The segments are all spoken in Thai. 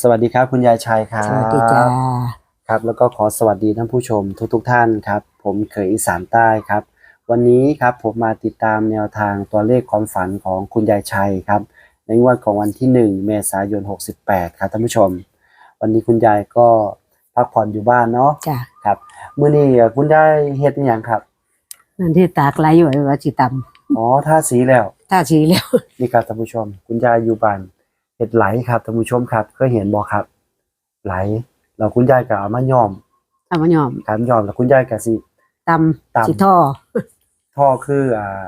สวัสดีครับ คุณยายชัยครับ สวัสดีจ้าครับ แล้วก็ขอสวัสดีท่านผู้ชมทุกๆทท่านครับ ผมเขยอีสานใต้ครับ วันนี้ครับผมมาติดตามแนวทางตัวเลขความฝันของคุณยายชัยครับ ในงวดของวันที่ 1 เมษายน 68 ครับท่านผู้ชม วันนี้คุณยายก็พักผ่อนอยู่บ้านเนาะจ้าครับมื้อนี้คุณยายเฮ็ดอหยังครับนั่นที่ตากไหลไว้ว่าสิตอ๋อท่าสีแล้วำถ้าสีแล้วนี่ครับท่านผู้ชม คุณยายอยู่บ้าน เห็ดไหลครับท่านผู้ชมครับเคยเห็นบ่ครับ ไหลแล้วคุณยายก็เอามาย้อมถ้ามายอมครับย้อมแล้วคุณยายก็สิ ตตำำสิท่อ ท่อคืออ่า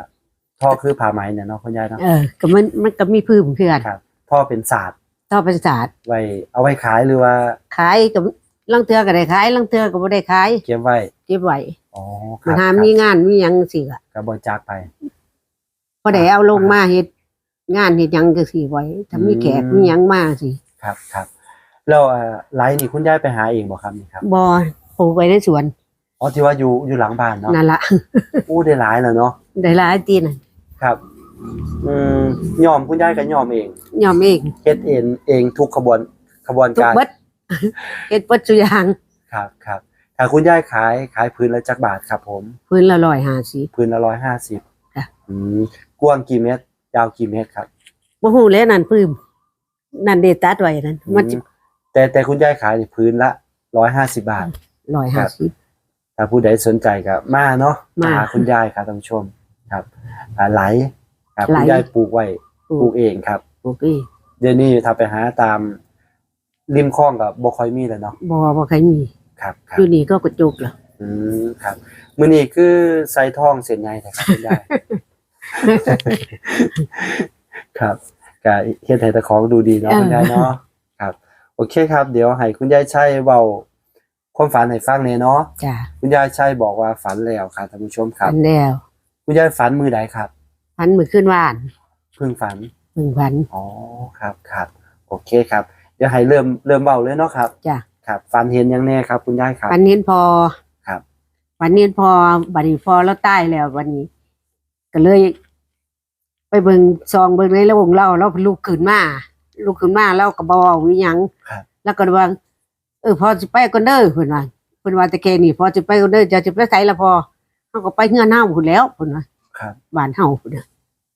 ท่อคือผ้าไหมเนี่ยเนาะคุณยายเนาะเออ ก็มันมันก็มีพื้นเพื่อนครับท่อเป็นศาสตร์ท่อเป็นศาสตร์ไว้เอาไว้ขายหรือว่าขายกับลังเทือก็ได้ขายลังเทือก็บ่ได้ขายเก็บไว้เก็บไว้อ๋อคมัรันบหาครับมีงานมีหยังสิก็ก็บริจาคไปบ่ได้เอาลงมาเฮ็ด งานเฮ็ดหยังจังซี่ไว้ถ้ามีแขกอืม มีหยังมาสิครับครับแล้วอ่าไหลนี่คุณยายไปหาเองบ่ครับนี่ครับบ่ปลูกไว้ในสวนอ๋อที่ว่าอยู่อยู่หลังบ้านเนาะนั่นล่ะอู้ได้หลายแล้วเนาะได้หลายตีน่ะครับอืมย้อมคุณยายก็ย้อมเองยอมเองเฮ็ดเองเองทุกขบวนขบวนทุกการ เบิด เฮ็ดเบิดซุอย่างครับครับถ้าคุณยายขายขายพื้นละจักบาทครับผม พื้นละ150พื้นละร้อยห้าสิบค่ะ อืมกว้างกี่เมตร ยาวกี่เมตรครับบ่ฮู้แล้วนั่นพื้นนั่นเดตัดไว้นั่นมันสิอืแต่แต่คุณยายขายนี่พื้นละร้อยห้าสิบาท ร้อยห้าสิบ ถ้าผู้ใดสนใจก็มาเนาะมาหาคุณยายครับท่านผู้ชมครับอ่าไหลครับไหล คุณยายปลูกไว้ปลูกเองครับ โอเคเดี๋ยวนี้ถ้าไปหาตามริมคลองกับบ่ค่อยมีแล้วเนาะบอบ่ใครมีครับครับอยู่นี่ก็กระจุกเหรออืมครับมื้อนี้คือใส่ทองเส้นใหญ่แท้ครับคุณยาย ครับก็เฮ็ดให้ตะของดูดีเนาะคุณยายเนาะครับ โอเคครับ เดี๋ยวให้คุณยายชัยเว้าความฝันให้ฟังแหน่เนาะจ้าคุณยายชัยบอกว่าฝันแล้วครับท่านผู้ชมครัพับนแล้ว คุณยายฝันมือใดครับพันมือขึ้นว่านเพิ่งฝันหนึ่งพันอ๋อครับครับโอเคครับ เดี๋ยวให้เริ่มเริ่มเว้าเลยเนาะครับจ้าครับ ฝันเห็นหยังแน่ครับ คุณยายครับพันเน้นพอครับพันเน้นพอบัดนี้พอแล้วใต้แล้ววันนี้ ก็เลย ไปเบิ่งซองเบิ่งในระวงเล่าแล้วลูกขึ้นมาลูกขึ้นมาแล้วก็บ่เว้าวิหยังครับ แล้วก็ว่าเออพอสิไปก่อนเด้อเพิ่นว่าเพิ่นว่าแต่แกนี่พอสิไปก่อนเด้อจะสิไปไสละพอเฮาก็ไปเฮือนเฮาพุ่นแล้วเพิ่นว่าครับ บ้านเฮาพุ่นน่ะ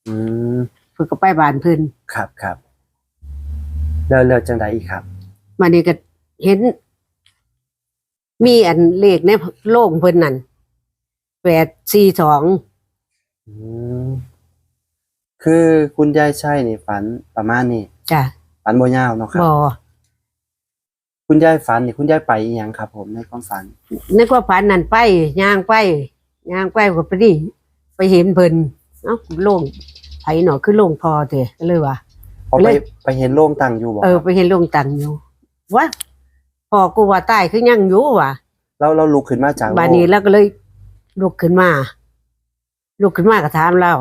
อืมเพิ่นก็ไปบ้านเพิ่นครับครับแล้วแล้วจังไดอีกครับ มานี่ก็เห็น มีอันเลขในโลกเพิ่นนั่นแปดสี่สองอืม คือคุณยายชัยนี่ฝันประมาณนี้จ้ะฝันบ่ยาวเนาะครับบอคุณยายฝันนี่คุณยายไปอีหยังครับผมในความฝันนึกว่าพันนั่นไปย่างไปย่างไปก็ไปดิไปเห็นเพิ่นเอ้าโล่งไผหนอคือโล่งพอเถอะก็เลยว่า พอไปเลย ไปเห็นโล่งตั้งอยู่บ่เออครับไปเห็นโล่งตังอยู่ว่าพอกูว่าตายคือยังอยู่ว่ะ เราเราลุกขึ้นมาจากบานนี้แล้วก็เลยลุกขึ้นมาลุกขึ้นมาก็ถามเรา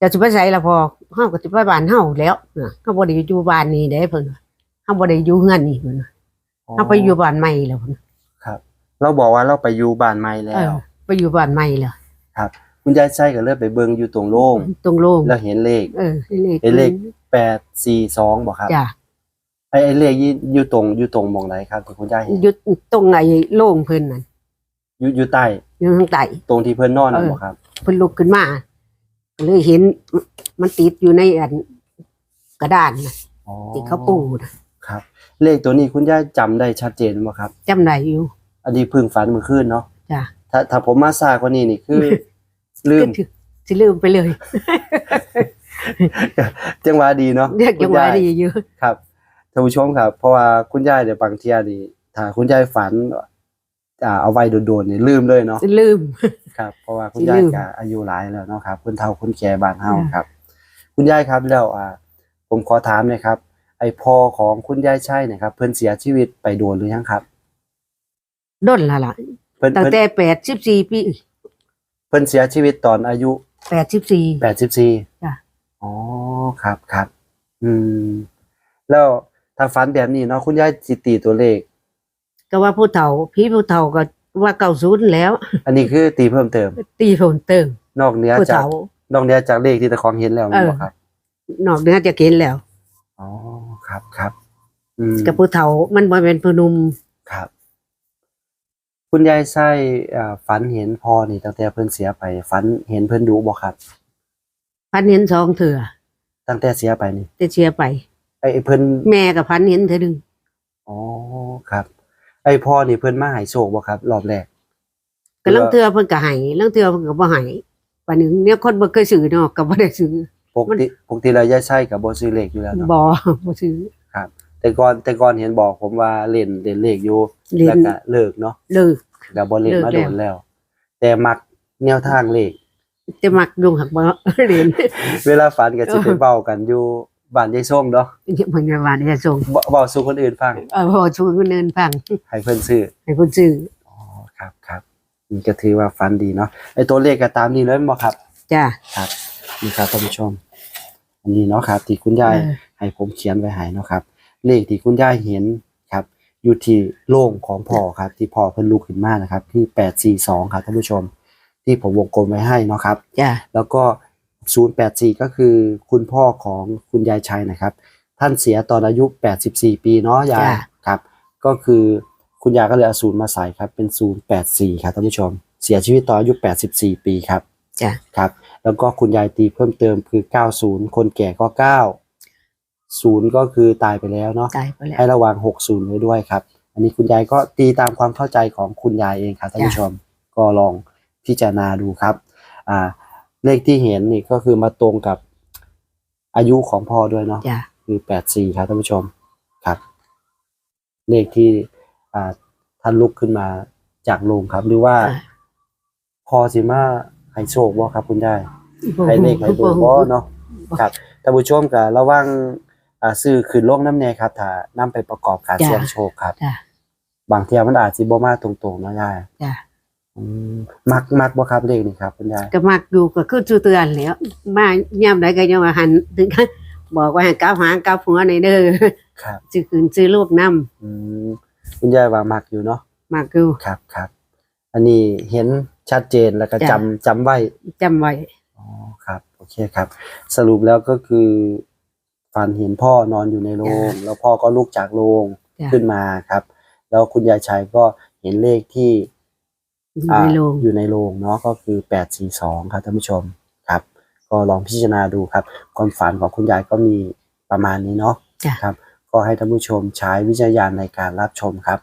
จะจะไปใส่ละพอเฮาก็จะไปบ้านเฮาแล้วน่ะเฮาบ่ได้อยู่บ้านนี้เด้เพิ่นว่าเฮาบ่ได้อยู่เฮือนนี่เพิ่นว่าอ๋อเฮาไปอยู่บ้านใหม่แล้วเพิ่นครับเราบอกว่าเราไปอยู่บ้านใหม่แล้เอว อไปอยู่บ้านใหม่แล้วคุณยายชัยก็เลยไปเบิ่งอยู่ตรงโล่งตรงโล่งแล้วเห็นเลข เออให้เลขเห็นเลข แปดสี่สองบ่ครับจ้ะไอ้ไอ้เลขยี่อยู่ตรงอยู่ตรงหมองไหนครับที่คุณยายเห็นอยู่ตรงไหนโล่งเพิ่นนั่นอยู่อยู่ใต้อยู่ทางใต้ ตรงที่เพื่อนนอนนั่นเออบ่ครับ เพิ่นลุกขึ้นมาก็ เลยเห็นมันติดอยู่ในอันกระดานน่ะอ๋อที่เขาปูน่ะครับ เลขตัวนี้คุณยายจำได้ชัดเจนบ่ครับ จำได้อยู่อันนี้เพิ่งฝันเมื่อคืนเนาะจ้ะถ้าถ้าผมมาซากว่านี้นี่คือ ลืมก็ถือสิลืมไปเลยจังหวะดีเนาะเรียกยังไงคุณดียายอยู่ ครับท่านผู้ชมครับ เพราะว่าคุณยายเดี๋ยวบางเทียนี่ถ้าคุณยายฝัน อ่าเอาไว้โดนๆนี่ลืมเลยเนาะลืม ครับเพราะว่าคุณสิยายลืมก็อายุหลายแล้วเนาะครับคุณเฒ่าคุณแก่บ้านเฮาอืมครับ คุณยายครับแล้วอ่า ผมขอถามหน่อยครับ ไอ้พ่อของคุณยายชัยเนะครับ เพิ่นเสียชีวิตไปโดนหรือยังครับด้นละล่ะเพิ่นตั้งเพิ่นแต่แปดสิบสี่ปีเพิ่นเสียชีวิตตอนอายุแปดสิบสี่ แปดสิบสี่จ้ะ อ๋อครับครับ อืม แล้วถ้าฝันแบบนี้เนาะคุณยายสิตีตัวเลข ก็ว่าผู้เฒ่า พี่ผู้เฒ่าก็ว่าเก่าศูนย์แล้ว อันนี้คือตีเพิ่มเติม ตีโผนเติม นอกเหนือผู้จากเฒ่า นอกเหนือจากเลขที่ตะของเห็นแล้วเออ บ่ครับนอกเหนือจะเห็นแล้ว อ๋อครับครับอืมกับผู้เฒ่ามันบ่เป็นผู้หนุ่มครับ คุณยายไส้อ่าฝันเห็นพ่อนี่ตั้งแต่เพิ่นเสียไปฝันเห็นเพิ่นดูบ่ครับ พันเห็นสองเถื่อตั้งแต่เสียไปนี่แต่เชียไป ไอ้ไอ้เพิ่นแม่กับพันเห็นเธอดึงอ๋อครับ ไอ้พ่อนี่เพิ่นมาให้โชคบ่ครับ รอบแรกก็ลังเทื่อเพิ่นก็ให้ลังเทื่อเพิ่นก็บ่ให้ปานนึงเนี่ยคนบ่เคยซื้อเนาะก็บ่ได้ซื้อ ปกติปกติแล้วยายไส้ก็บ่ซื้อเลขอยู่แล้วเนาะบ่บ่ซื้อ แต่ก่อนแต่ก่อนเห็นบอกผมว่าเล่นเล่นเลขอยู่เรียแล้วนก็เลิกเนาะเลิก แล้วบ่เล่นมาเลิโดกแล้วนแล้ว แต่มักแนวทางเลขจะมักยุงหักบ่ เรียน เวลาฝันก็สิไปเว้ากันอยู่ บ้านยายส้มเนาะเพิ่นจะว่าจะส่งเว้าเว้าสู่คนอื่นฟัง เออพอชูเงินฟังให้เพิ่นซื้อ ให้เพิ่นซื้ออ๋อ ครับครับนี่ก็ถือว่าฝันดีเนาะ ไอ้ตัวเลขก็ตามนี้เลยบ่ครับ จ้าครับนี่ครับท่านผู้ชมอันนี้เนาะครับ ที่คุณยายเออ ให้ผมเขียนไว้ให้เนาะครับ เลขที่คุณยายเห็นครับ อยู่ที่โล่งของพ่อครับ ที่พ่อเพิ่นลุกขึ้นมานะครับ ที่แปดสี่สองครับท่านผู้ชม ที่ผมวงกลมไว้ให้เนาะครับ จ้าแล้วก็ ศูนย์แปดสี่ก็คือคุณพ่อของคุณยายชัยนะครับ ท่านเสียตอนอายุแปดสิบสี่ปีเนาะยายครับ ก็คือคุณยายก็เลยเอาศูนย์มาใส่ครับเป็นศูนย์แปดสี่ครับท่านผู้ชม เสียชีวิตตอนอายุแปดสิบสี่ปีครับ จ้าครับแล้วก็คุณยายตีเพิ่มเติมคือ 90 คนแก่ก็ 9 0 ก็คือตายไปแล้วเนาะตายไปแล้ว ให้ระวัง 60 ไว้ด้วยครับ อันนี้คุณยายก็ตีตามความเข้าใจของคุณยายเองครับท่านจ้ะผู้ชมก็ลองพิจารณาดูครับอ่า เลขที่เห็นนี่ก็คือมาตรงกับอายุของพ่อด้วยเนาะจ้าคือ84ครับท่านผู้ชมครับ เลขที่อ่าท่านลุกขึ้นมาจากโรงครับ หรือว่าพอสิมาให้โชคบ่ครับคุณยายให้เลขให้เบอร์บ่เนาะครับท่านผู้ชมก็ระวังอ่าซื้อขึ้นลงน้ำแน่ครับถ้านำไปประกอบการจ้ะเสี่ยงโชคครับ จ้าบางเที่ยมันอาจสิบ่มาตรงๆเนาะยาย จ้าอื มมักมักบ่ครับเลขนี่ครับคุณยายก็มักอยู่ก็คือชื่อเตือนแหล้วมายามใดก็ยังว่าหันถึงกันบอกว่าให้กลับหางกลับหัวในเด้อครับซื้อคืนซื้อลูกนำอืมคุณยายว่ามักอยู่เนาะมักอยู่ครับครับอันนี้เห็นชัดเจนแล้วก็จ้ะจำจำไว้จำไว้อ๋อครับ โอเคครับ สรุปแล้วก็คือฝันเห็นพ่อนอนอยู่ในโรงแล้วพ่อก็ลุกจากโรงจ้ะขึ้นมาครับ แล้วคุณยายชัยก็เห็นเลขที่ อยู่อ่าในโรงอยู่ในโรงเนาะก็คือแปดสี่สองครับท่านผู้ชมครับ ก็ลองพิจารณาดูครับ ความฝันของคุณยายก็มีประมาณนี้เนาะจ้ะครับ ก็ให้ท่านผู้ชมใช้วิจารณญาณในการรับชมครับ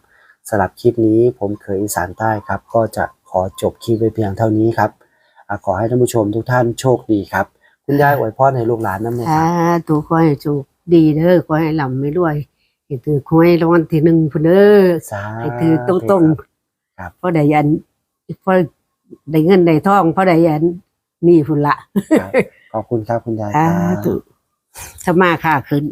สำหรับคลิปนี้ผมเคยอีสานใต้ครับ ก็จะขอจบคลิปไว้เพียงเท่านี้ครับอะขอให้ท่านผู้ชมทุกท่านโชคดีครับ คุณยายอวยพรให้ลูกหลานนั่นเองคอ่ารับถูกขอให้ถูกดีเด้อขอให้ลำไม่ด้วยให้ถือหวยรางวัลที่หนึ่งพุ่นเด้อสาให้ถือตรงๆครับๆเพราะได้ยันเพราะได้เงินได้ทองเพราะได้ยันนี่พุ่นละ ครับขอบคุณครับคุณยายคอ่ารับถูกถ้ามาค่าขึ้น